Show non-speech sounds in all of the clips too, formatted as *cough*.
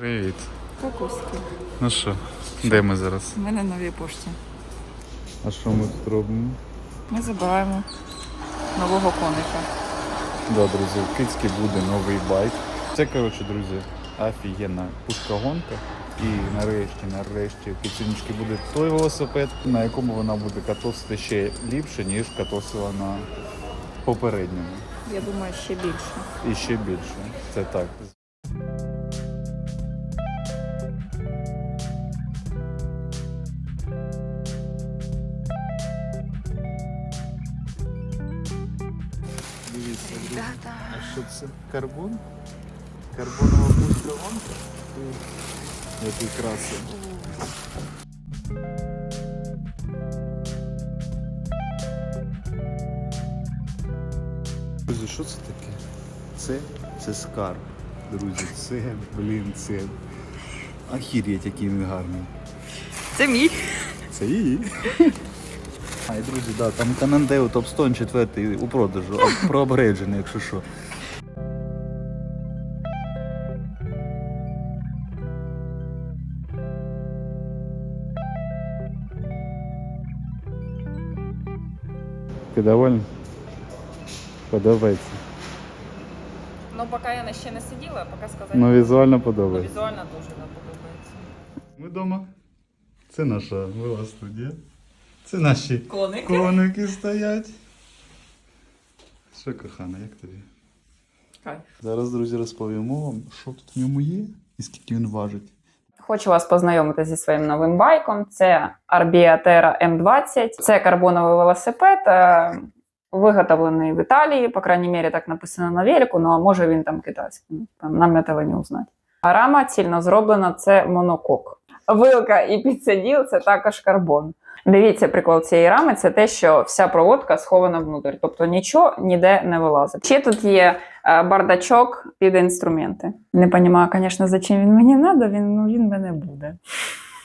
Привіт. Кокоски. Ну що, де ми зараз? У мене нові пошті. А що ми тут робимо? Ми забираємо нового коника. Да, друзі, в Кицькі буде новий байк. Це, коротше, друзі, офігенна пушка-гонка. І нарешті, нарешті, у буде той велосипед, на якому вона буде кататися ще ліпше, ніж катосила на попередньому. Я думаю, ще більше. І ще більше. Це так. Друзі. А що це? Карбон? Карбонова пушка? Ух, Який красивий. Друзі, що це таке? Це, це скарб. Друзі, це, блін, це. Ахір'ять, який він гарний. Це мій. Це її. А, і друзі, да, там Канандео Топстон четвертий у продажу, а проапгрейджений, якщо що. Ти довольна? Подобається. Ну, поки я ще не сиділа, поки сказати. Ну, візуально Ну, подобається. візуально дуже нам подобається. Ми вдома. Це наша мила студія. Це наші Коники. коники стоять. Що, кохана, як тобі? Кайф. Зараз, друзі, розповімо вам, що тут в ньому є і скільки він важить. Хочу вас познайомити зі своїм новим байком. Це Arbia Terra M20. Це карбоновий велосипед, е, виготовлений в Італії. По крайній мірі, так написано на велику, ну а може він там китайський. Там нам цього не узнати. А рама цільно зроблена це монокок. Вилка і підсиділ це також карбон. Дивіться, прикол цієї рами це те, що вся проводка схована внутрі, тобто нічого ніде не вилазить. Ще тут є е, бардачок під інструменти. Не розумію, звісно, за чим він мені треба, він, ну, він мене буде.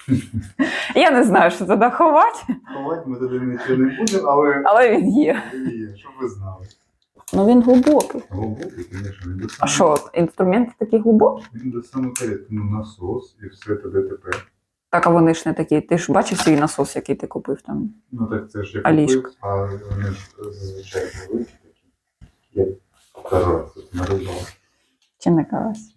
*laughs* Я не знаю, що туди ховати, Ховати ми туди нічого не будемо, але але він є. є, щоб ви знали. Ну він глибокий. Глибокий, звісно, він до А що, інструменти такі глибокі? Він до самого порядку. Ну, насос і все туди тепер. Так, а вони ж не такі. Ти ж бачив свій насос, який ти купив там. Ну так це ж я Алішка. купив, а вони ж зазвичай великі такі. Карась, от нарізав. Чи не? Не карась.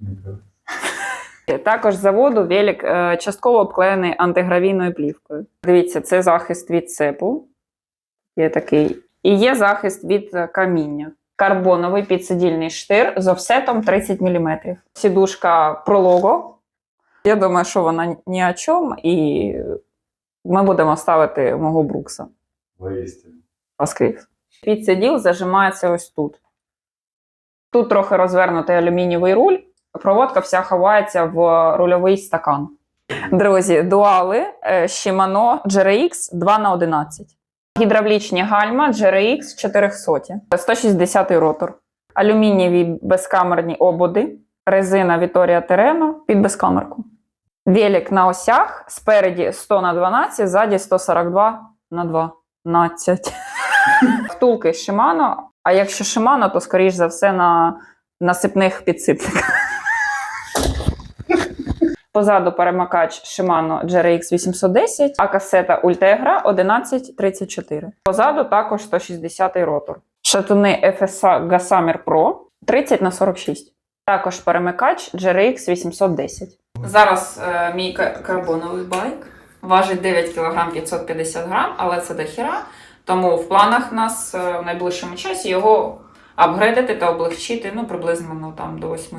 Також з заводу велик е, частково обклеєний антигравійною плівкою. Дивіться, це захист від цепу. Є такий. І є захист від е, каміння. Карбоновий підсидільний штир з офсетом 30 мм. Сідушка пролого. Я думаю, що вона ні о чому, і ми будемо ставити мого брукса. Воістину. Воскрес. Підсиділ зажимається ось тут. Тут трохи розвернутий алюмінієвий руль. Проводка вся ховається в рульовий стакан. Друзі, дуали е, Shimano GRX 2х11. Гідравлічні гальма GRX 400. 160 ротор. Алюмінієві безкамерні ободи. Резина Vittoria Terreno під безкамерку. Велик на осях. Спереді 100 на 12, ззаді 142 на 12. *laughs* Втулки Shimano. А якщо Shimano, то скоріш за все на насипних підсипниках. *laughs* Позаду перемикач Shimano GRX 810, а касета Ultegra 1134. Позаду також 160 ротор. Шатуни FSA Gossamer Pro 30 на 46. Також перемикач GRX 810. Зараз е, мій карбоновий байк важить 9 кг 550 г, але це дохіра. Тому в планах нас е, в найближчому часі його апгрейдити та облегчити ну, приблизно ну, там, до 8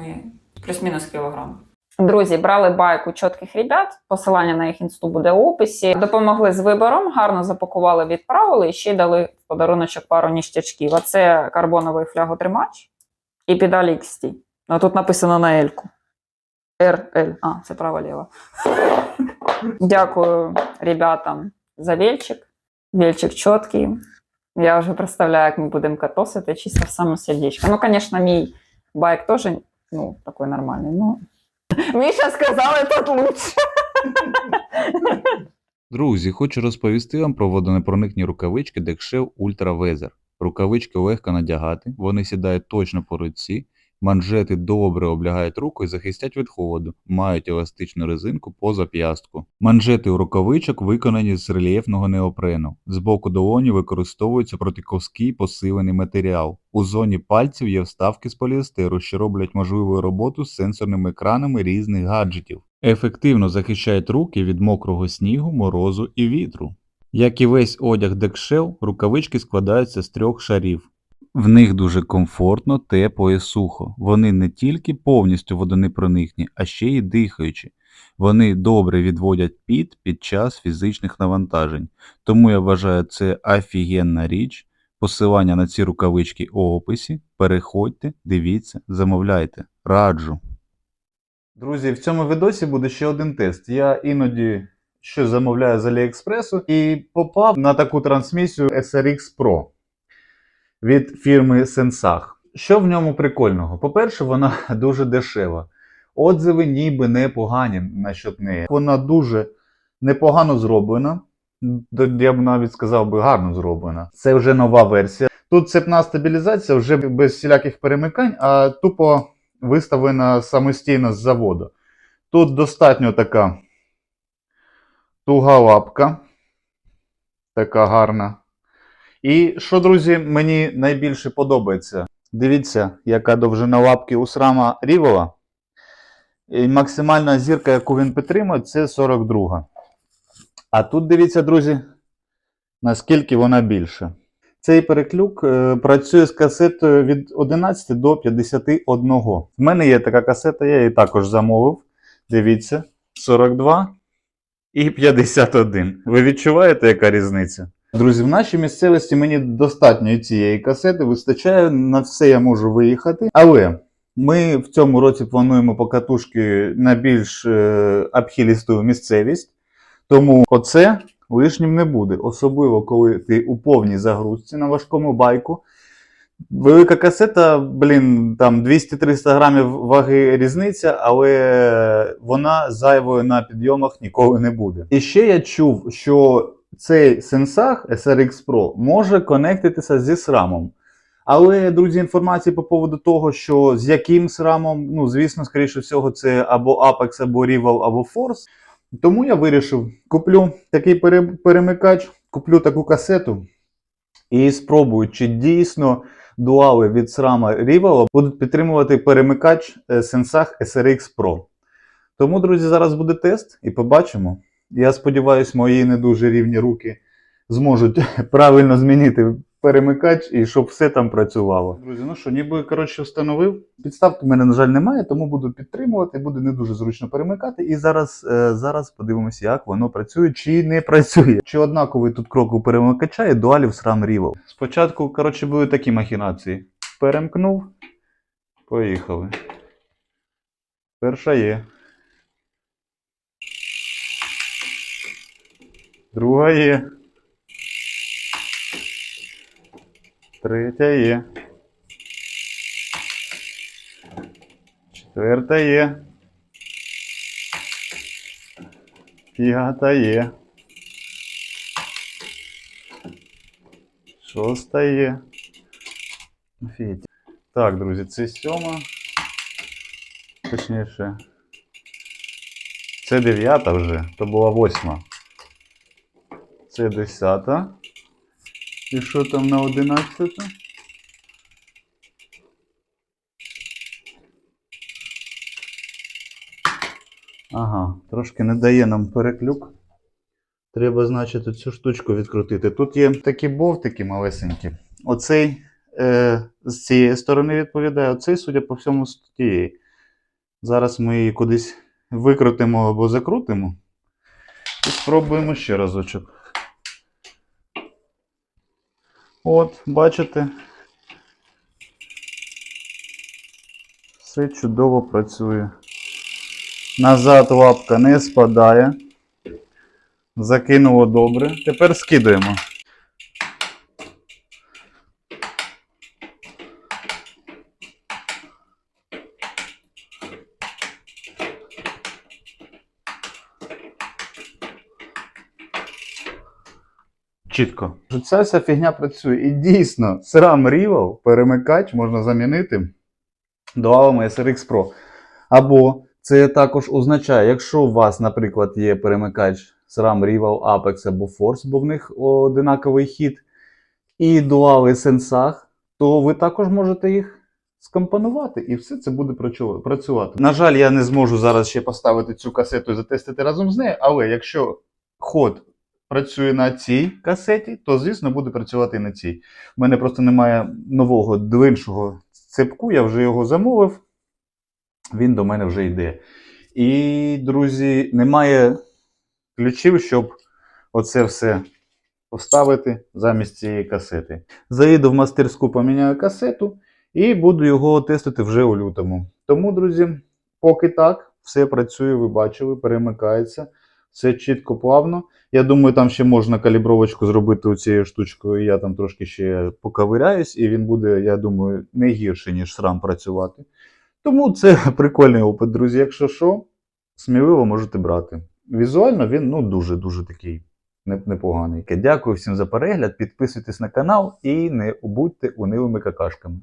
плюс-мінус кілограм. Друзі, брали байк у чітких ребят. Посилання на їх інсту буде у описі. Допомогли з вибором, гарно запакували, відправили і ще й дали в подаруночок пару ніштячків. А це карбоновий фляготримач і педалі XT. А тут написано на L-ку. RL. А, це право-ліво. Дякую ребятам за вельчик. Вельчик чіткий. Я вже представляю, як ми будемо катосити чисто в саме сердечко. Ну, звісно, мій байк теж ну, такой нормальний. Ну. Міша сказали, тут лучше. Друзі, хочу розповісти вам про водонепроникні рукавички Dexshell Ultra Weather. Рукавички легко надягати, вони сідають точно по руці Манжети добре облягають руку і захистять від холоду, мають еластичну резинку по зап'ястку. Манжети у рукавичок виконані з рельєфного неопрену. З боку долоні використовується протиковський посилений матеріал. У зоні пальців є вставки з поліестеру, що роблять можливу роботу з сенсорними екранами різних гаджетів. Ефективно захищають руки від мокрого снігу, морозу і вітру. Як і весь одяг Декшел, рукавички складаються з трьох шарів. В них дуже комфортно, тепло і сухо. Вони не тільки повністю водонепроникні, а ще й дихаючі. Вони добре відводять піт під час фізичних навантажень. Тому я вважаю це офігенна річ. Посилання на ці рукавички у описі. Переходьте, дивіться, замовляйте. Раджу. Друзі, в цьому відосі буде ще один тест. Я іноді щось замовляю з Аліекспресу і попав на таку трансмісію SRX Pro від фірми Sensach. Що в ньому прикольного? По-перше, вона *laughs* дуже дешева. Отзиви ніби непогані насчет неї. Вона дуже непогано зроблена. Я б навіть сказав би гарно зроблена. Це вже нова версія. Тут цепна стабілізація вже без всіляких перемикань, а тупо виставлена самостійно з заводу. Тут достатньо така туга лапка, така гарна. І що, друзі, мені найбільше подобається. Дивіться, яка довжина лапки у срама Рівола. І максимальна зірка, яку він підтримує, це 42. А тут дивіться, друзі, наскільки вона більша. Цей переклюк е, працює з касетою від 11 до 51. В мене є така касета, я її також замовив. Дивіться, 42 і 51. Ви відчуваєте, яка різниця? Друзі, в нашій місцевості мені достатньо цієї касети, вистачає, на все я можу виїхати. Але ми в цьому році плануємо покатушки на більш е, обхилісту місцевість. Тому оце лишнім не буде. Особливо, коли ти у повній загрузці на важкому байку. Велика касета, блін, там 200-300 грамів ваги різниця, але вона зайвою на підйомах ніколи не буде. І ще я чув, що цей сенсах SRX Pro може конектитися зі SRAM. Але, друзі, інформації по поводу того, що з яким SRAM, ну, звісно, скоріше всього, це або Apex, або Rival, або Force. Тому я вирішив, куплю такий перемикач, куплю таку касету і спробую, чи дійсно дуали від SRAM Rival будуть підтримувати перемикач е, Sensach SRX Pro. Тому, друзі, зараз буде тест і побачимо. Я сподіваюся, мої не дуже рівні руки зможуть *laughs* правильно змінити перемикач і щоб все там працювало. Друзі, ну що, ніби коротше встановив. Підставки в мене, на жаль, немає, тому буду підтримувати, буде не дуже зручно перемикати. І зараз, е, зараз подивимося, як воно працює чи не працює. Чи однаковий тут крок у перемикача і дуалів SRAM Rival. Спочатку, коротше, були такі махінації. Перемкнув. Поїхали. Перша є. Друга є. Третя є. Четверта є. П'ята є. Шоста є. Офігеть. Так, друзі, це сьома. Точніше. Це дев'ята вже, то була восьма. Це десята. І що там на одинадцята? Ага, трошки не дає нам переклюк. Треба, значить, цю штучку відкрутити. Тут є такі бовтики малесенькі. Оцей е, з цієї сторони відповідає, оцей, судя по всьому, з тієї. Зараз ми її кудись викрутимо або закрутимо. І спробуємо ще разочок. От, бачите. Все чудово працює. Назад лапка не спадає. Закинуло добре. Тепер скидуємо. Чітко. Ця вся фігня працює. І дійсно, SRAM Rival перемикач можна замінити AOM SRX Pro. Або це також означає, якщо у вас, наприклад, є перемикач SRAM Rival, Apex або Force, бо в них одинаковий хід, і дуали сенсах, то ви також можете їх скомпонувати, і все це буде працювати. На жаль, я не зможу зараз ще поставити цю касету і затестити разом з нею, але якщо ход працює на цій касеті, то звісно буде працювати і на цій. У мене просто немає нового длиншого цепку, я вже його замовив. Він до мене вже йде. І, друзі, немає ключів, щоб оце все поставити замість цієї касети. Заїду в мастерську, поміняю касету і буду його тестити вже у лютому. Тому, друзі, поки так, все працює, ви бачили, перемикається, все чітко, плавно. Я думаю, там ще можна калібровочку зробити цією штучкою. Я там трошки ще поковиряюсь, і він буде, я думаю, не гірше, ніж срам працювати. Тому це *laughs* прикольний опит, друзі. Якщо що, сміливо можете брати. Візуально він ну, дуже-дуже такий непоганий. Дякую всім за перегляд. Підписуйтесь на канал і не будьте унилими какашками.